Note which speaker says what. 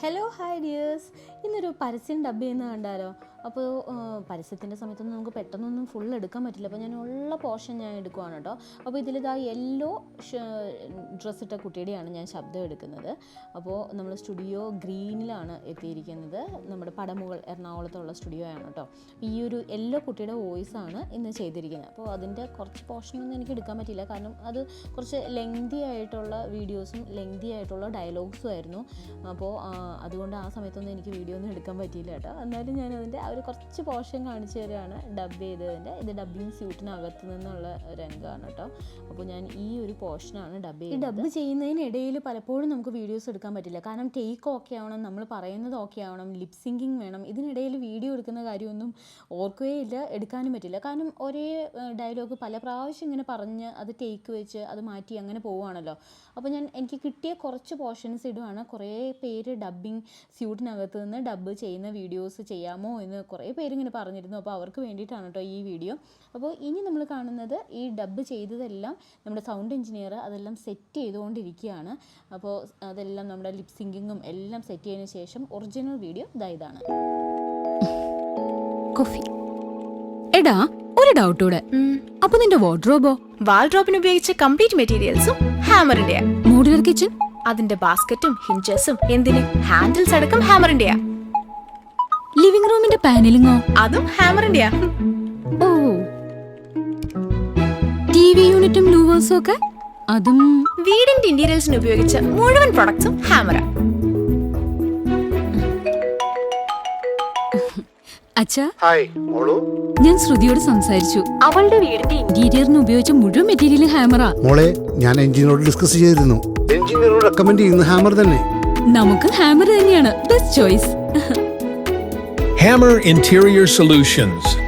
Speaker 1: Hello hi dears ഇന്നൊരു പരസ്യം dub ചെയ്യുന്ന കണ്ടാലോ? അപ്പോൾ പരസ്യത്തിന്റെ സമയത്തൊന്നും നമുക്ക് പെട്ടെന്നൊന്നും ഫുൾ എടുക്കാൻ പറ്റില്ല. അപ്പോൾ ഞാൻ ഉള്ള പോർഷൻ ഞാൻ എടുക്കുവാണ് കേട്ടോ. അപ്പോൾ ഇതിലിതാ യെല്ലോ ഡ്രസ്സ് ഇട്ട കുട്ടിയുടെയാണ് ഞാൻ ശബ്ദം എടുക്കുന്നത്. അപ്പോൾ നമ്മൾ സ്റ്റുഡിയോ ഗ്രീനിലാണ് എത്തിയിരിക്കുന്നത്. നമ്മുടെ പടമുകൾ എറണാകുളത്തുള്ള സ്റ്റുഡിയോ ആണ് കേട്ടോ. ഈ ഒരു യെല്ലോ കുട്ടിയുടെ വോയിസ് ആണ് ഇന്ന് ചെയ്തിരിക്കുന്നത്. അപ്പോൾ അതിന്റെ കുറച്ച് പോർഷനൊന്നും എനിക്ക് എടുക്കാൻ പറ്റില്ല കാരണം അത് കുറച്ച് ലെങ്തി ആയിട്ടുള്ള വീഡിയോസും ലെങ്തി ആയിട്ടുള്ള ഡയലോഗ്സും ആയിരുന്നു. അപ്പോൾ അതുകൊണ്ട് ആ സമയത്തൊന്നും എനിക്ക് വീഡിയോ ഒന്നും എടുക്കാൻ പറ്റിയില്ല കേട്ടോ. എന്നാലും ആ ഒരു കുറച്ച് പോർഷൻ കാണിച്ചു തരുകയാണ് ഡബ് ചെയ്തതിന്റെ. ഇത് ഡബ്ബിങ് സ്യൂട്ടിനകത്ത് നിന്നുള്ള രംഗമാണ് കേട്ടോ. അപ്പോൾ ഞാൻ ഈ ഒരു പോർഷനാണ് ഡബ് ചെയ്ത് ഡബ് ചെയ്യുന്നതിനിടയിൽ പലപ്പോഴും നമുക്ക് വീഡിയോസ് എടുക്കാൻ പറ്റില്ല. കാരണം ടേക്ക് ഓക്കെ ആവണം നമ്മൾ പറയുന്നത് ഓക്കെ ആവണം ലിപ് സിങ്കിങ് വേണം. ഇതിനിടയിൽ വീഡിയോ എടുക്കുന്ന കാര്യമൊന്നും ഓർക്കുകയില്ല എടുക്കാനും പറ്റില്ല. കാരണം ഒരേ ഡയലോഗ് പല പ്രാവശ്യം ഇങ്ങനെ പറഞ്ഞ് അത് ടേക്ക് വെച്ച് അത് മാറ്റി അങ്ങനെ പോവുകയാണല്ലോ. അപ്പോൾ ഞാൻ എനിക്ക് കിട്ടിയ കുറച്ച് പോർഷൻസ് ഇടുവാണ്. കുറേ പേര് ഡബ്ബിങ് സ്യൂട്ടിനകത്ത് നിന്ന് ഡബ് ചെയ്യുന്ന വീഡിയോസ് ചെയ്യാമോ എന്ന് കുറേ പേര് ഇങ്ങനെ പറഞ്ഞിരുന്നു. അപ്പോൾ അവർക്ക് വേണ്ടിയിട്ടാണ് കേട്ടോ ഈ വീഡിയോ. അപ്പോൾ ഇനി നമ്മൾ കാണുന്നത് ഈ ഡബ്ബ് ചെയ്തതെല്ലാം നമ്മുടെ സൗണ്ട് എഞ്ചിനീയർ അതെല്ലാം സെറ്റ് ചെയ്തുകൊണ്ടിരിക്കുകയാണ്. അപ്പോൾ അതെല്ലാം നമ്മുടെ ലിപ് സിങ്കിങ്ങും എല്ലാം സെറ്റ് ചെയ്തതിന് ശേഷം ഒറിജിനൽ വീഡിയോ ഇതാ ഇതാണ്.
Speaker 2: കോഫി. എടാ ഒരു ഡൗട്ട് കൂടെ. അപ്പൊ നിന്റെ വാർഡ്രോബോ
Speaker 3: വാൾഡ്രോപ്പിന് ഉപയോഗിച്ച കംപ്ലീറ്റ് മെറ്റീരിയൽസും ഹാമറിന്റെ
Speaker 2: മോഡുലർ കിച്ചൺ
Speaker 3: അതിന്റെ ബാസ്ക്കറ്റും ഹിഞ്ചസും എന്തിന്? ഹാൻഡിൽസ് അടക്കം ഹാമറിന്റെയാ
Speaker 2: ലിവിംഗ് റൂമിന്റെ പാനലിങ്ങോ?
Speaker 3: അതും ഹാമറിന്റെയാ.
Speaker 2: ഓ. ടി വി യൂണിറ്റും ലൂവേഴ്സും ഒക്കെ? അതും
Speaker 3: വീടിന്റെ ഇന്റീരിയൽസിന് ഉപയോഗിച്ച മുഴുവൻ പ്രൊഡക്ട്സും ഹാമറ.
Speaker 2: അച്ഛാ.
Speaker 4: ഹായ് മോളു.
Speaker 2: ഞാൻ ശ്രുതിയോട് സംസാരിച്ചു. അവളുടെ വീടിന്റെ ഇന്റീരിയറിന് ഉപയോഗിച്ച മുഴുവൻ മെറ്റീരിയലും ഹാമറാ.
Speaker 4: മോളെ ഞാൻ എഞ്ചിനീയറോട് ഡിസ്കസ് ചെയ്തിരുന്നു. എഞ്ചിനീയറോട് റെക്കമെൻഡ് ചെയ്യുന്ന ഹാമർ തന്നെ.
Speaker 2: നമുക്ക് ഹാമർ തന്നെയാണ്. Best choice
Speaker 5: Hammer Interior Solutions.